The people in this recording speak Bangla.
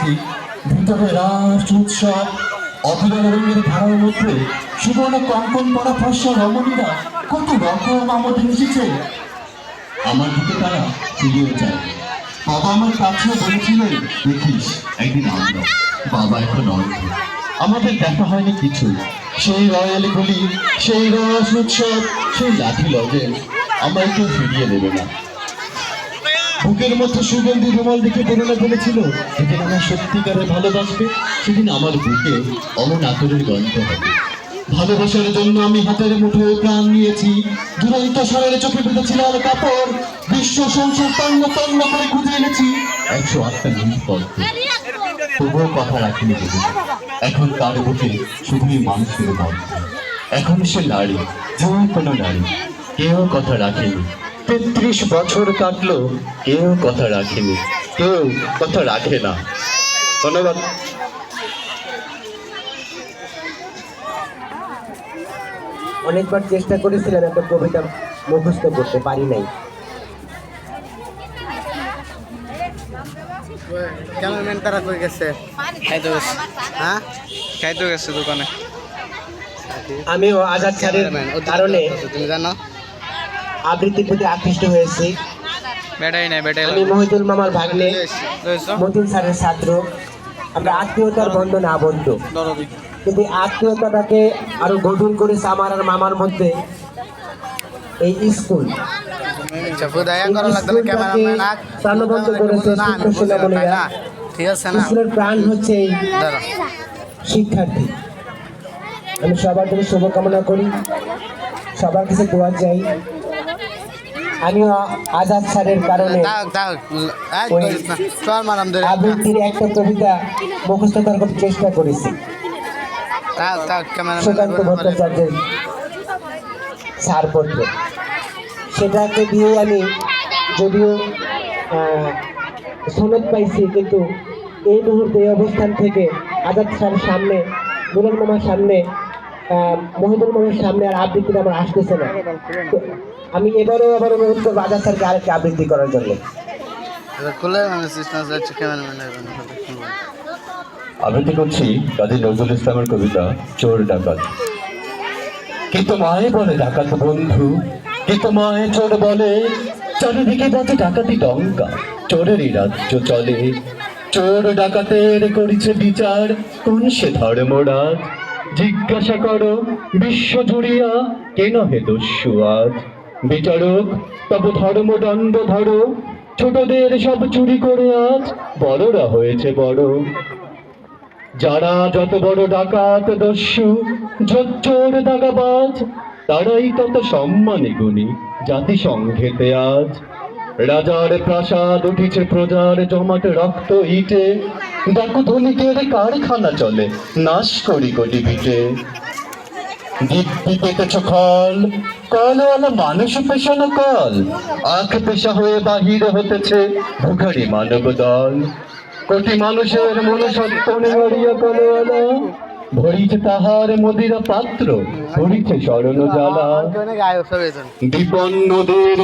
দেখেছি ভিতরে রাস উৎসব অধরা রঙের ধারার মধ্যে সুবর্ণ কঙ্কন পরা ফসা রমণীরা কত রকম আমাদের এসেছে আমার দিকে তারা ফিরিয়ে যায়। বাবা আমার কাছে বলেছিলেন, দেখিস, একদিন আমরা বাবা এখন অন্ধ। আমাদের দেখা হয়নি কিছু। সেই রয়্যাল গুলি, সেই রস উৎসব, সেই লাঠি লজেন আমার কেউ ফিরিয়ে দেবে না। বুকের মধ্যে সুগন্ধি রুমাল দেখে বেরোনো বলেছিল যেদিন আমার সত্যিকারে ভালোবাসবে, সেদিন আমার বুকে অমন আতরের গন্ধ হবে। ভালোবাসার জন্য আমি হাতের মুঠোয় প্রাণ নিয়েছি। দুরন্ত স্বরের চোখে বেঁধেছিল আর কাপড়। বিশ্ব সংসার তন্ন তন্ন করে খুঁজে এনেছি। একশো আটটা মিনিট পর তবুও কথা রাখিনি এখন তার বুকে শুধুই মানুষের গন্ধ। এখন সে নারী, যে কোনো নারী, কেউ কথা রাখেনি। তেত্রিশ বছর কাটলো কেউ কথা রাখেনি কেউ কথা রাখে না। ধন্যবাদ। অনেকবার চেষ্টা করেছিলাম একটা কবিতা মুখস্থ করতে পারি নাই। ক্যামেরাম্যান তারা কই গেছে? খাইতে গেছে। হ্যাঁ? খাইতে গেছে দোকানে। আমিও আজাদ স্যারের ক্যামেরাম্যান কারণে তুমি জানো? আবৃত্তির প্রতি আকৃষ্ট হয়েছি। আমি মহিদুল মামার ভাগ্নে মতিন স্যারের ছাত্র। আমরা আত্মীয়তার বন্ধনে আবদ্ধ। কিন্তু আত্মীয়তাটাকে আরও গভীর করেছে আমার আর মামার মধ্যে এই স্কুল আচ্ছা প্রাণবন্ত করেছে স্কুলের প্রাণ হচ্ছে শিক্ষার্থী। আমি সবার জন্য শুভকামনা করি। সবার কাছে দোয়া চাই। আমিও আজাদ স্যারের কারণে আবৃত্তির একটা কবিতা মুখস্থ করার চেষ্টা করেছি। সুকান্ত ভট্টাচার্যের ছাড়পত্র সেটাকে দিয়ে আমি যদিও সনদ পাইছি কিন্তু এই মুহূর্তে এই অবস্থান থেকে আজাদ স্যার সামনে মিলন মামার সামনে মহিদুল মামার সামনে আর আবৃত্তি আমার আসতেছে না। তো আমি এবারও আবার অনুরোধ করব আজাদ স্যারকে আরেকটা আবৃত্তি করার জন্য। মানে আবৃত্তি করছি কাজী নজরুল ইসলামের কবিতা চোর ডাকাত। কে তোমায় বলে ডাকাত বন্ধু? কে তোমায় চোর বলে? চারিদিকে বাজে ডাকাতি ডঙ্কা চোরেরই রাজ্য চলে। চোর ডাকাতের করিছে বিচার কোন সে ধর্মরাজ? জিজ্ঞাসা করো, বিশ্ব জুড়িয়া কেন নহে দস্যু আজ বিচারক, তব ধর্মদণ্ড ধরো, ছোটদের সব চুরি করে আজ বড়রা হয়েছে বড়। যারা যত বড় ডাকাত দস্যু ঝোর দাগাবাজ, তারাই তত সম্মানে গুণী জাতিসংঘেতে আজ। রাজার প্রাসাদ উঠিছে প্রজার জমাট রক্ত ইটে। দেখো ধনিকের কারখানা চলে নাশ করি কোটি পিঠে দিব্যি পেতেছ খল কলওয়ালা মানুষ পেশানো কল। আখ পেশা হয়ে বাহির হতেছে ভুখারি মানব দল। কোটি মানুষের মনুষ্যত্ব নেওয়ারিয়া কলওয়ালা ভরিছে তাহার মদিরা পাত্র ভরিছে স্মরণ জ্বালা। বিপন্নদের